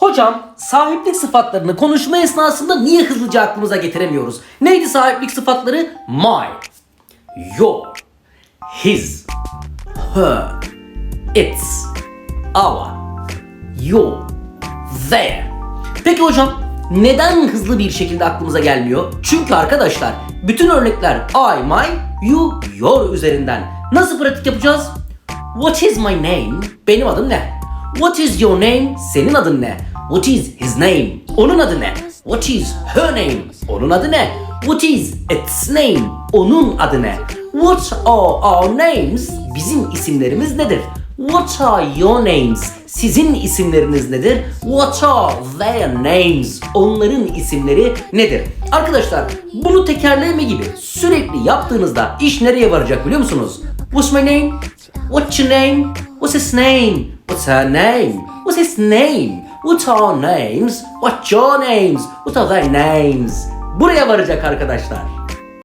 Hocam sahiplik sıfatlarını konuşma esnasında niye hızlıca aklımıza getiremiyoruz? Neydi sahiplik sıfatları? My, your, his, her, its, our, your, their. Peki hocam neden hızlı bir şekilde aklımıza gelmiyor? Çünkü arkadaşlar bütün örnekler I, my, you, your üzerinden. Nasıl pratik yapacağız? What is my name? Benim adım ne? What is your name? Senin adın ne? What is his name? Onun adı ne? What is her name? Onun adı ne? What is its name? Onun adı ne? What are our names? Bizim isimlerimiz nedir? What are your names? Sizin isimleriniz nedir? What are their names? Onların isimleri nedir? Arkadaşlar bunu tekerleme gibi sürekli yaptığınızda iş nereye varacak biliyor musunuz? What's my name? What's your name? What's his name? What's her name? What's his name? What are names? What's your names? What are their names? Buraya varacak arkadaşlar.